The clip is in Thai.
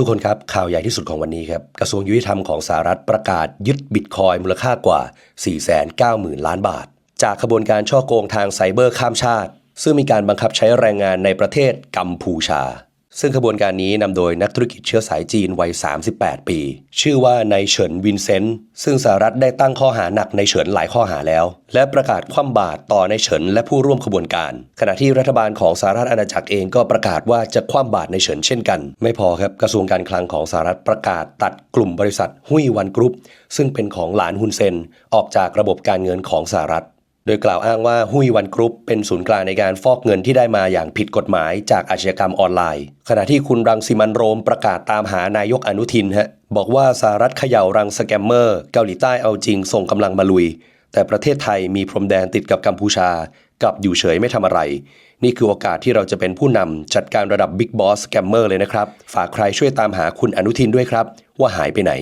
ทุกคนครับ ข่าวใหญ่ที่สุดของวันนี้ครับ กระทรวงยุติธรรมของสหรัฐประกาศยึดบิตคอยมูลค่ากว่า 490,000 ล้านบาท จากขบวนการช่อโกงทางไซเบอร์ข้ามชาติ ซึ่งมีการบังคับใช้แรงงานในประเทศกัมพูชา ซึ่งขบวนการนี้นำโดยนักธุรกิจเชื้อสายจีนวัย 38 ปี ชื่อว่านายเฉินวินเซนต์ ซึ่งสหรัฐได้ตั้งข้อหาหนักในเฉินหลายข้อหาแล้ว และประกาศคว่ำบาตรต่อนายเฉินและผู้ร่วมขบวนการ ขณะที่รัฐบาลของสหรัฐอาณาจักรเองก็ประกาศว่าจะคว่ำบาตรในเฉินเช่นกัน ไม่พอครับกระทรวงการคลังของสหรัฐประกาศตัดกลุ่มบริษัทหุ้ยวันกรุ๊ปซึ่งเป็นของหลานฮุนเซนออกจากระบบการเงินของสหรัฐ โดยกล่าวอ้างว่าหุ้ยวันกรุ๊ปเป็นศูนย์กลางในการฟอกเงินที่ได้มาอย่างผิดกฎหมายจากอาชญากรรมออนไลน์ ขณะที่คุณรังสิมันโรมประกาศตามหานายกอนุทินฮะบอกว่าสหรัฐเขย่ารังสแกมเมอร์เกาหลีใต้เอาจริงส่งกำลังมาลุย แต่ประเทศไทยมีพรมแดนติดกับกัมพูชากลับอยู่เฉยไม่ทำอะไร นี่คือโอกาสที่เราจะเป็นผู้นำจัดการระดับบิ๊กบอสสแกมเมอร์เลยนะครับ ฝากใครช่วยตามหาคุณอนุทินด้วยครับ ว่าหายไปไหน